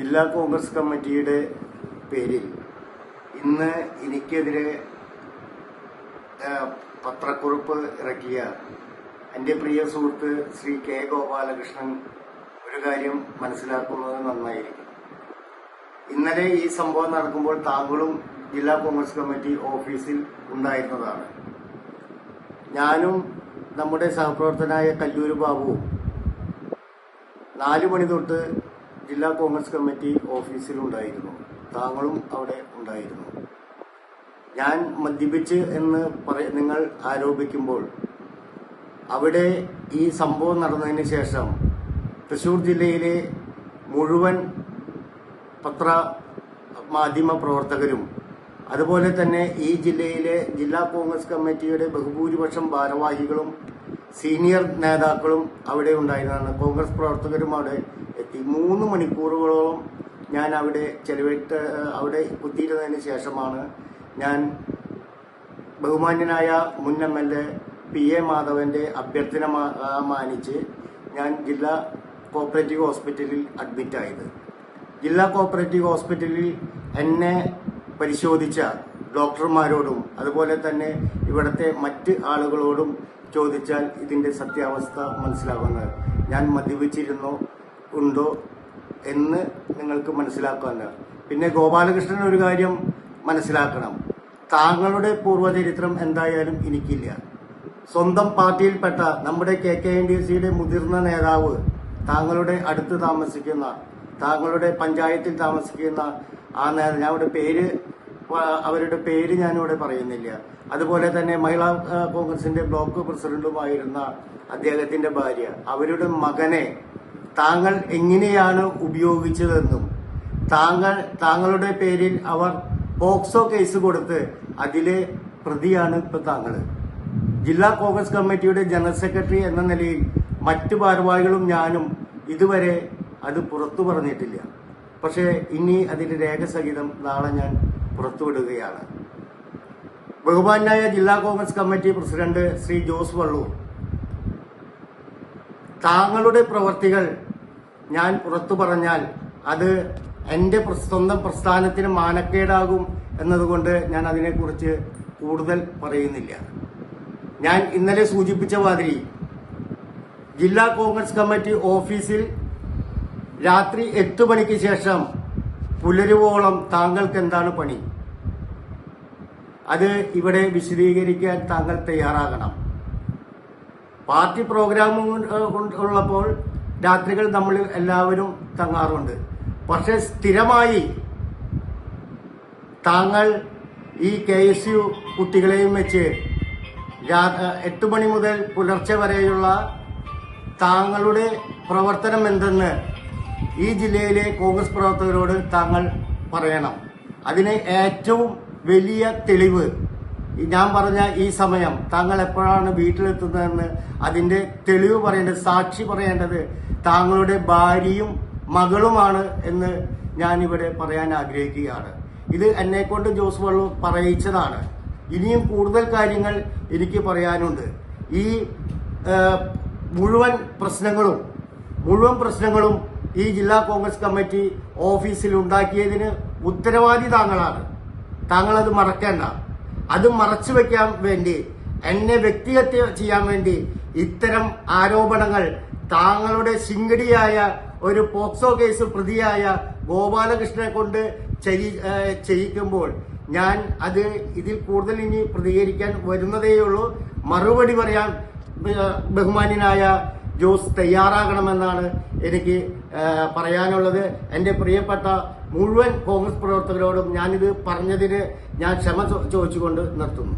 ജില്ലാ കോൺഗ്രസ് കമ്മിറ്റിയുടെ പേരിൽ ഇന്ന് എനിക്കെതിരെ പത്രക്കുറിപ്പ് ഇറക്കിയ എന്റെ പ്രിയ സുഹൃത്ത് ശ്രീ കെ ഗോപാലകൃഷ്ണൻ ഒരു കാര്യം മനസ്സിലാക്കുന്നത് നന്നായിരിക്കും. ഇന്നലെ ഈ സംഭവം നടക്കുമ്പോൾ താങ്കളും ജില്ലാ കോൺഗ്രസ് കമ്മിറ്റി ഓഫീസിൽ ഉണ്ടായിരുന്നതാണ്. ഞാനും നമ്മുടെ സഹപ്രവർത്തനായ കല്ലൂർ ബാബുവും നാലു മണി തൊട്ട് ജില്ലാ കോൺഗ്രസ് കമ്മിറ്റി ഓഫീസിലുണ്ടായിരുന്നു. താങ്കളും അവിടെ ഉണ്ടായിരുന്നു. ഞാൻ മദ്യപിച്ച് എന്ന് പറ നിങ്ങൾ ആരോപിക്കുമ്പോൾ അവിടെ ഈ സംഭവം നടന്നതിന് ശേഷം തൃശൂർ ജില്ലയിലെ മുഴുവൻ പത്ര മാധ്യമ പ്രവർത്തകരും അതുപോലെ തന്നെ ഈ ജില്ലയിലെ ജില്ലാ കോൺഗ്രസ് കമ്മിറ്റിയുടെ ബഹുഭൂരിപക്ഷം ഭാരവാഹികളും സീനിയർ നേതാക്കളും അവിടെ ഉണ്ടായിരുന്നതാണ്. കോൺഗ്രസ് പ്രവർത്തകരും അവിടെ എത്തി. മൂന്ന് മണിക്കൂറുകളോളം ഞാൻ അവിടെ ചെലവിട്ട് അവിടെ കുത്തിയിരുന്നതിന് ശേഷമാണ് ഞാൻ ബഹുമാന്യനായ മുൻ M L A P A മാധവന്റെ അഭ്യർത്ഥന മാനിച്ച് ഞാൻ ജില്ലാ കോപ്പറേറ്റീവ് ഹോസ്പിറ്റലിൽ അഡ്മിറ്റായത്. ജില്ലാ കോപ്പറേറ്റീവ് ഹോസ്പിറ്റലിൽ എന്നെ പരിശോധിച്ച ഡോക്ടർമാരോടും അതുപോലെ തന്നെ ഇവിടുത്തെ മറ്റ് ആളുകളോടും ചോദിച്ചാൽ ഇതിന്റെ സത്യാവസ്ഥ മനസ്സിലാവുന്നത് ഞാൻ മദ്യപിച്ചിരുന്നോ ഉണ്ടോ എന്ന് നിങ്ങൾക്ക് മനസ്സിലാക്കാന് പിന്നെ ഗോപാലകൃഷ്ണൻ ഒരു കാര്യം മനസ്സിലാക്കണം. താങ്കളുടെ പൂർവചരിത്രം എന്തായാലും എനിക്കില്ല. സ്വന്തം പാർട്ടിയിൽപ്പെട്ട നമ്മുടെ കെ കെ എൻ ഡി സിയുടെ മുതിർന്ന നേതാവ് താങ്കളുടെ അടുത്ത് താമസിക്കുന്ന താങ്കളുടെ പഞ്ചായത്തിൽ താമസിക്കുന്ന ആ നേതാവ് ഞാൻ പേര് അവരുടെ പേര് ഞാനിവിടെ പറയുന്നില്ല. അതുപോലെ തന്നെ മഹിളാ കോൺഗ്രസിന്റെ ബ്ലോക്ക് പ്രസിഡന്റുമായിരുന്ന അദ്ദേഹത്തിന്റെ ഭാര്യ. അവരുടെ മകനെ താങ്കൾ എങ്ങനെയാണ് ഉപയോഗിച്ചതെന്നും താങ്കൾ താങ്കളുടെ പേരിൽ അവർ പോക്സോ കേസ് കൊടുത്ത് അതിലെ പ്രതിയാണ് ഇപ്പൊ താങ്കൾ ജില്ലാ കോൺഗ്രസ് കമ്മിറ്റിയുടെ ജനറൽ സെക്രട്ടറി എന്ന നിലയിൽ മറ്റു ഭാരവാഹികളും ഞാനും ഇതുവരെ അത് പുറത്തു പറഞ്ഞിട്ടില്ല. പക്ഷേ ഇനി അതിന്റെ രേഖ സഹിതം നാളെ ഞാൻ പുറത്തുവിടുകയാണ്. ബഹുമാനായ ജില്ലാ Congress committee president Shri Jose Vallur താങ്കളുടെ പ്രവർത്തികൾ ഞാൻ പുറത്തു പറഞ്ഞാൽ അത് പ്ര- സ്വന്തം പ്രസ്ഥാനത്തിന് മാനക്കേടാകും എന്നതുകൊണ്ട് ഞാൻ അതിനെക്കുറിച്ച് കൂടുതൽ പറയുന്നില്ല. ഞാൻ ഇന്നലെ സൂചിപ്പിച്ച മാതിരി ജില്ലാ കോൺഗ്രസ് കമ്മിറ്റി ഓഫീസിൽ രാത്രി എട്ട് മണിക്ക് ശേഷം പുലരുവോളം താങ്കൾക്ക് എന്താണ് പണി? അത് ഇവിടെ വിശദീകരിക്കാൻ താങ്കൾ തയ്യാറാകണം. പാർട്ടി പ്രോഗ്രാം ഉള്ളപ്പോൾ രാത്രികൾ നമ്മൾ എല്ലാവരും തങ്ങാറുണ്ട്. പക്ഷെ സ്ഥിരമായി താങ്കൾ ഈ കെ എസ് യു കുട്ടികളെയും വെച്ച് എട്ട് മണി മുതൽ പുലർച്ചെ വരെയുള്ള താങ്കളുടെ പ്രവർത്തനം എന്തെന്ന് ഈ ജില്ലയിലെ കോൺഗ്രസ് പ്രവർത്തകരോട് താങ്കൾ പറയണം. അതിന് ഏറ്റവും വലിയ തെളിവ് ഞാൻ പറഞ്ഞ ഈ സമയം താങ്കൾ എപ്പോഴാണ് വീട്ടിലെത്തുന്നതെന്ന് അതിന്റെ തെളിവ് പറയേണ്ടത് സാക്ഷി പറയേണ്ടത് താങ്കളുടെ ഭാര്യയും മകളുമാണ് എന്ന് ഞാൻ ഇവിടെ പറയാൻ ആഗ്രഹിക്കുകയാണ്. ഇത് എന്നെ കൊണ്ട് ജോസ് വള്ളു പറയിച്ചതാണ്. ഇനിയും കൂടുതൽ കാര്യങ്ങൾ എനിക്ക് പറയാനുണ്ട്. ഈ മുഴുവൻ പ്രശ്നങ്ങളും മുഴുവൻ പ്രശ്നങ്ങളും ഈ ജില്ലാ കോൺഗ്രസ് കമ്മിറ്റി ഓഫീസിൽ ഉണ്ടാക്കിയതിന് ഉത്തരവാദി താങ്കളാണ്. താങ്കളത് മറക്കേണ്ട. അത് മറച്ചു വെക്കാൻ വേണ്ടി എന്നെ വ്യക്തിഹത്യ ചെയ്യാൻ വേണ്ടി ഇത്തരം ആരോപണങ്ങൾ താങ്കളുടെ ശിങ്കടിയായ ഒരു പോക്സോ കേസ് പ്രതിയായ ഗോപാലകൃഷ്ണനെ കൊണ്ട് ചെയ്യിക്കുമ്പോൾ ഞാൻ അത് ഇതിൽ കൂടുതൽ ഇനി പ്രതികരിക്കാൻ വരുന്നതേയുള്ളൂ. മറുപടി പറയാൻ ബഹ- ബഹുമാന്യനായ ജോസ് തയ്യാറാകണമെന്നാണ് എനിക്ക് പറയാനുള്ളത് എന്റെ പ്രിയപ്പെട്ട മുഴുവൻ കോൺഗ്രസ് പ്രവർത്തകരോടും ഞാനിത് പറഞ്ഞതിന് ഞാൻ ക്ഷമ ചോദിച്ചുകൊണ്ട് നിർത്തുന്നു.